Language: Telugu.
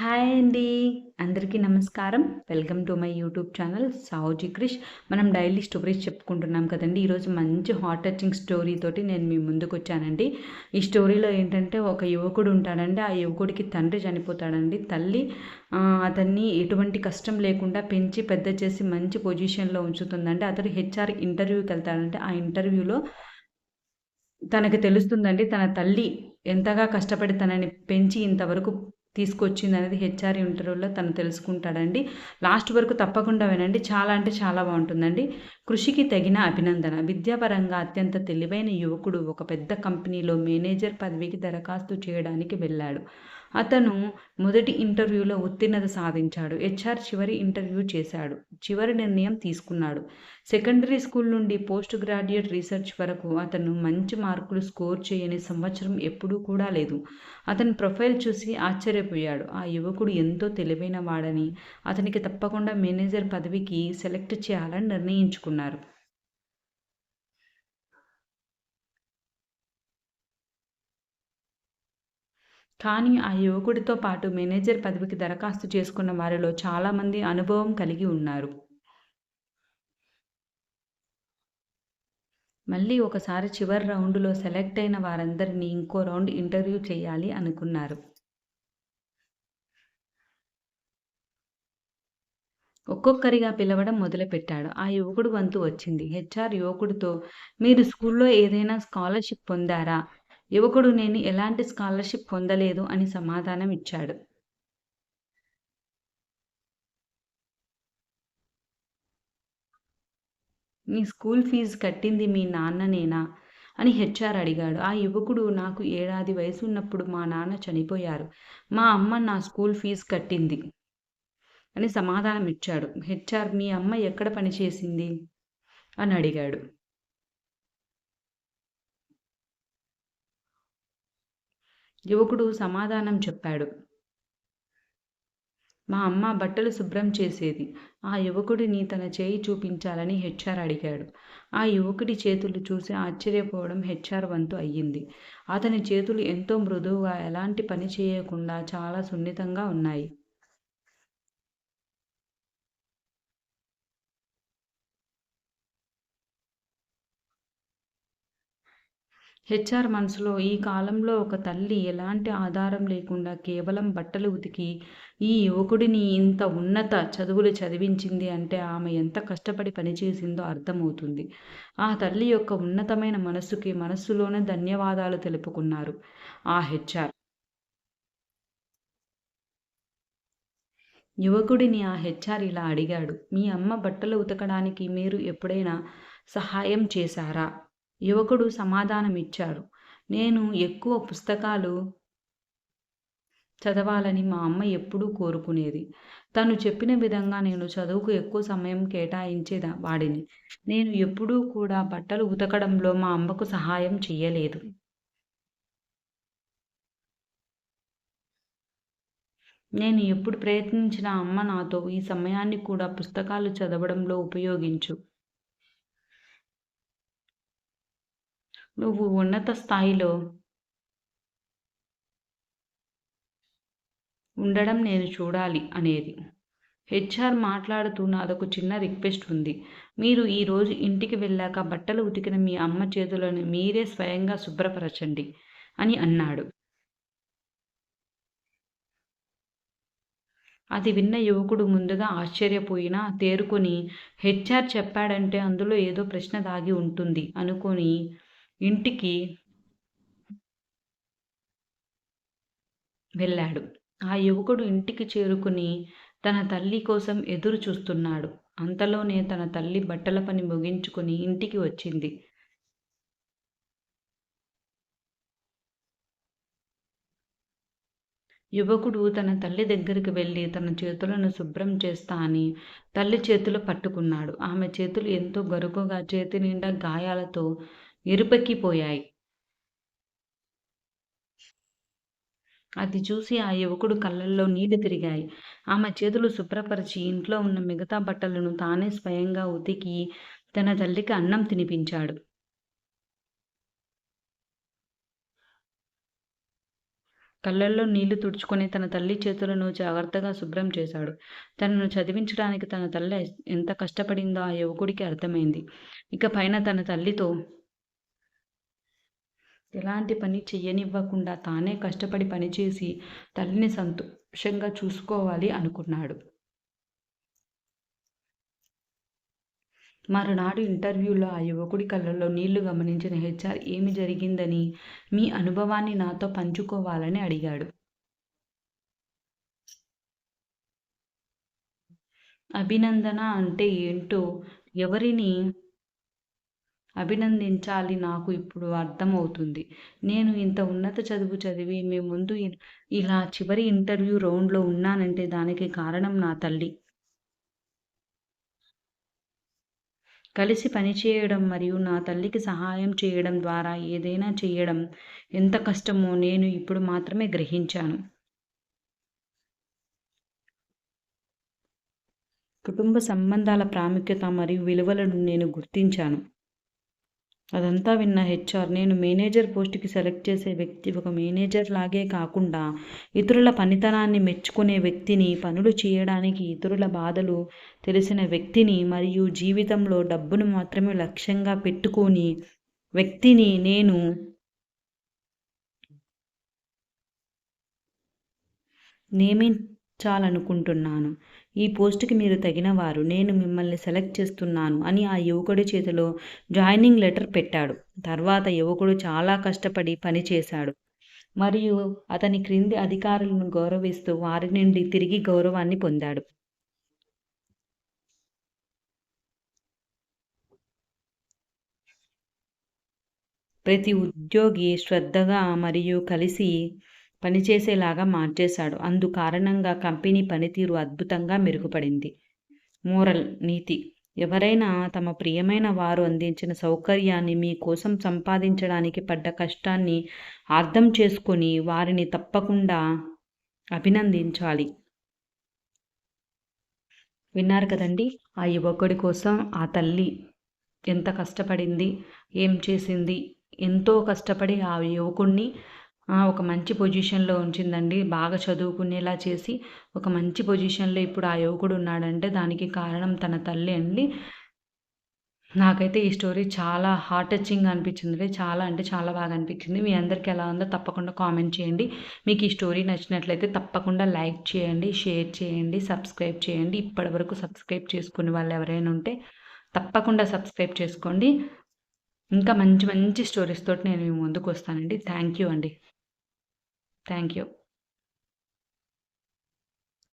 హాయ్ అండి. అందరికీ నమస్కారం. Welcome to my YouTube channel Saoji Krish. మనం డైలీ స్టోరీస్ చెప్పుకుంటున్నాం కదండి. ఈరోజు మంచి హార్ట్ టచింగ్ స్టోరీ తోటి నేను మీ ముందుకు వచ్చానండి. ఈ స్టోరీలో ఏంటంటే ఒక యువకుడు ఉంటాడండి. ఆ యువకుడికి తండ్రి చనిపోతాడండి. తల్లి అతన్ని ఎటువంటి కష్టం లేకుండా పెంచి పెద్ద చేసి మంచి పొజిషన్లో ఉంచుతుందండి. అతడు హెచ్ఆర్ ఇంటర్వ్యూకి వెళ్తాడంటే ఆ ఇంటర్వ్యూలో తనకు తెలుస్తుందండి. తన తల్లి ఎంతగా కష్టపడి తనని పెంచి ఇంతవరకు తీసుకొచ్చింది అనేది హెచ్ఆర్ ఇంటర్వ్యూలో తను తెలుసుకుంటాడండి. లాస్ట్ వరకు తప్పకుండా వినండి. చాలా అంటే చాలా బాగుంటుందండి. కృషికి తగిన అభినందన. విద్యాపరంగా అత్యంత తెలివైన యువకుడు ఒక పెద్ద కంపెనీలో మేనేజర్ పదవికి దరఖాస్తు చేయడానికి వెళ్ళాడు. అతను మొదటి ఇంటర్వ్యూలో ఉత్తీర్ణత సాధించాడు. హెచ్ఆర్ చివరి ఇంటర్వ్యూ చేశాడు. చివరి నిర్ణయం తీసుకున్నాడు. సెకండరీ స్కూల్ నుండి పోస్ట్ గ్రాడ్యుయేట్ రీసెర్చ్ వరకు అతను మంచి మార్కులు స్కోర్ చేయని సంవత్సరం ఎప్పుడూ కూడా లేదు. అతని ప్రొఫైల్ చూసి ఆశ్చర్యపోయాడు. ఆ యువకుడు ఎంతో తెలివైన వాడని అతనికి తప్పకుండా మేనేజర్ పదవికి సెలెక్ట్ చేయాలని నిర్ణయించుకున్నారు. కానీ ఆ యువకుడితో పాటు మేనేజర్ పదవికి దరఖాస్తు చేసుకున్న వారిలో చాలామంది అనుభవం కలిగి ఉన్నారు. మళ్ళీ ఒకసారి చివరి రౌండ్లో సెలెక్ట్ అయిన వారందరినీ ఇంకో రౌండ్ ఇంటర్వ్యూ చేయాలి అనుకున్నారు. ఒక్కొక్కరిగా పిలవడం మొదలుపెట్టాడు. ఆ యువకుడు వంతు వచ్చింది. హెచ్ఆర్ యువకుడితో మీరు స్కూల్లో ఏదైనా స్కాలర్షిప్ పొందారా? యువకుడు నేను ఎలాంటి స్కాలర్షిప్ పొందలేదు అని సమాధానం ఇచ్చాడు. మీ స్కూల్ ఫీజు కట్టింది మీ నాన్ననేనా అని హెచ్ఆర్ అడిగాడు. ఆ యువకుడు నాకు ఏడాది వయసు ఉన్నప్పుడు మా నాన్న చనిపోయారు. మా అమ్మ నా స్కూల్ ఫీజు కట్టింది అని సమాధానం ఇచ్చాడు. హెచ్ఆర్ మీ అమ్మ ఎక్కడ పనిచేసింది అని అడిగాడు. యువకుడు సమాధానం చెప్పాడు. మా అమ్మ బట్టలు శుభ్రం చేసేది. ఆ యువకుడిని తన చేయి చూపించాలని హెచ్ఆర్ అడిగాడు. ఆ యువకుడి చేతులు చూసి ఆశ్చర్యపోవడం హెచ్ఆర్ వంతు అయ్యింది. అతని చేతులు ఎంతో మృదువుగా ఎలాంటి పని చేయకుండా చాలా సున్నితంగా ఉన్నాయి. హెచ్ఆర్ మనసులో ఈ కాలంలో ఒక తల్లి ఎలాంటి ఆధారం లేకుండా కేవలం బట్టలు ఉతికి ఈ యువకుడిని ఇంత ఉన్నత చదువులు చదివించింది అంటే ఆమె ఎంత కష్టపడి పనిచేసిందో అర్థమవుతుంది. ఆ తల్లి యొక్క ఉన్నతమైన మనస్సుకి మనస్సులోనే ధన్యవాదాలు తెలుపుకున్నారు ఆ హెచ్ఆర్. యువకుడిని ఆ హెచ్ఆర్ ఇలా అడిగాడు మీ అమ్మ బట్టలు ఉతకడానికి మీరు ఎప్పుడైనా సహాయం చేశారా? యువకుడు సమాధానమిచ్చాడు. నేను ఎక్కువ పుస్తకాలు చదవాలని మా అమ్మ ఎప్పుడూ కోరుకునేది. తను చెప్పిన విధంగా నేను చదువుకు ఎక్కువ సమయం కేటాయించేదా వాడిని. నేను ఎప్పుడూ కూడా బట్టలు ఉతకడంలో మా అమ్మకు సహాయం చేయలేదు నేను ఎప్పుడు ప్రయత్నించిన అమ్మ నాతో ఈ సమయాన్ని కూడా పుస్తకాలు చదవడంలో ఉపయోగించు. నువ్వు ఉన్నత స్థాయిలో ఉండడం నేను చూడాలి అనేది. హెచ్ఆర్ మాట్లాడుతూ నాదొక చిన్న రిక్వెస్ట్ ఉంది. మీరు ఈరోజు ఇంటికి వెళ్ళాక బట్టలు ఉతికిన మీ అమ్మ చేతులను మీరే స్వయంగా శుభ్రపరచండి అని అన్నాడు. అది విన్న యువకుడు ముందుగా ఆశ్చర్యపోయినా తేరుకొని హెచ్ఆర్ చెప్పాడంటే అందులో ఏదో ప్రశ్న దాగి ఉంటుంది అనుకొని ఇంటికి వెళ్ళాడు. ఆ యువకుడు ఇంటికి చేరుకుని తన తల్లి కోసం ఎదురు చూస్తున్నాడు. అంతలోనే తన తల్లి బట్టల పని ముగించుకుని ఇంటికి వచ్చింది. యువకుడు తన తల్లి దగ్గరికి వెళ్ళి తన చేతులను శుభ్రం చేస్తా అని తల్లి చేతులు పట్టుకున్నాడు. ఆమె చేతులు ఎంతో గరుకుగా చేతి నిండా గాయాలతో ఇరుపెక్కిపోయాయి అది చూసి ఆ యువకుడు కళ్ళల్లో నీళ్ళు తిరిగాయి. ఆమె చేతులు శుభ్రపరిచి ఇంట్లో ఉన్న మిగతా బట్టలను తానే స్వయంగా ఉతికి తన తల్లికి అన్నం తినిపించాడు. కళ్ళల్లో నీళ్ళు తుడుచుకొని తన తల్లి చేతులను జాగ్రత్తగా శుభ్రం చేశాడు. తనను చదివించడానికి తన తల్లి ఎంత కష్టపడిందో ఆ యువకుడికి అర్థమైంది. ఇక పైన తన తల్లితో ఎలాంటి పని చెయ్యనివ్వకుండా తానే కష్టపడి పనిచేసి తల్లిని సంతోషంగా చూసుకోవాలి అనుకున్నాడు. మరునాడు ఇంటర్వ్యూలో ఆ యువకుడి కళ్ళల్లో నీళ్ళు గమనించిన హెచ్ఆర్ ఏమి జరిగిందని? మీ అనుభవాన్ని నాతో పంచుకోవాలని అడిగాడు. అభినందన అంటే ఏంటో ఎవరిని అభినందించాలి నాకు ఇప్పుడు అర్థమవుతుంది. నేను ఇంత ఉన్నత చదువు చదివి మీ ముందు ఇలా చివరి ఇంటర్వ్యూ రౌండ్లో ఉన్నానంటే దానికి కారణం నా తల్లి. కలిసి పనిచేయడం మరియు నా తల్లికి సహాయం చేయడం ద్వారా ఏదైనా చేయడం ఎంత కష్టమో నేను ఇప్పుడు మాత్రమే గ్రహించాను. కుటుంబ సంబంధాల ప్రాముఖ్యత మరియు విలువలను నేను గుర్తించాను. అదంతా విన్న హెచ్ఆర్ నేను మేనేజర్ పోస్ట్కి సెలెక్ట్ చేసే వ్యక్తి ఒక మేనేజర్ లాగే కాకుండా ఇతరుల పనితనాన్ని మెచ్చుకునే వ్యక్తిని పనులు చేయడానికి ఇతరుల బాధలు తెలిసిన వ్యక్తిని మరియు జీవితంలో డబ్బును మాత్రమే లక్ష్యంగా పెట్టుకొని వ్యక్తిని నేను చాలనుకుంటున్నాను ఈ పోస్ట్కి మీరు తగినవారు. నేను మిమ్మల్ని సెలెక్ట్ చేస్తున్నాను అని ఆ యువకుడి చేతిలో జాయినింగ్ లెటర్ పెట్టాడు. తర్వాత యువకుడు చాలా కష్టపడి పనిచేశాడు మరియు అతని క్రింది అధికారులను గౌరవిస్తూ వారి నుండి తిరిగి గౌరవాన్ని పొందాడు. ప్రతి ఉద్యోగి శ్రద్ధగా మరియు కలిసి పనిచేసేలాగా మార్చేశాడు. అందు కారణంగా కంపెనీ పనితీరు అద్భుతంగా మెరుగుపడింది. మోరల్ నీతి. ఎవరైనా తమ ప్రియమైన వారు అందించిన సౌకర్యాన్ని మీ కోసం సంపాదించడానికి పడ్డ కష్టాన్ని అర్థం చేసుకొని వారిని తప్పకుండా అభినందించాలి. విన్నారు కదండి? ఆ యువకుడి కోసం ఆ తల్లి ఎంత కష్టపడింది ఏం చేసింది ఎంతో కష్టపడి ఆ యువకుడిని ఒక మంచి పొజిషన్లో ఉంచిందండి. బాగా చదువుకునేలా చేసి ఒక మంచి పొజిషన్లో ఇప్పుడు ఆ యువకుడు ఉన్నాడంటే దానికి కారణం తన తల్లి అండి. నాకైతే ఈ స్టోరీ చాలా హార్ట్ టచింగ్ అనిపించింది చాలా అంటే చాలా బాగా అనిపించింది. మీ అందరికీ ఎలా ఉందో తప్పకుండా కామెంట్ చేయండి. మీకు ఈ స్టోరీ నచ్చినట్లయితే తప్పకుండా లైక్ చేయండి షేర్ చేయండి సబ్స్క్రైబ్ చేయండి. ఇప్పటి వరకు సబ్స్క్రైబ్ చేసుకునే వాళ్ళు ఎవరైనా ఉంటే తప్పకుండా సబ్స్క్రైబ్ చేసుకోండి. ఇంకా మంచి మంచి స్టోరీస్ తోటి నేను ముందుకు వస్తానండి. థ్యాంక్ యూ అండి. Thank you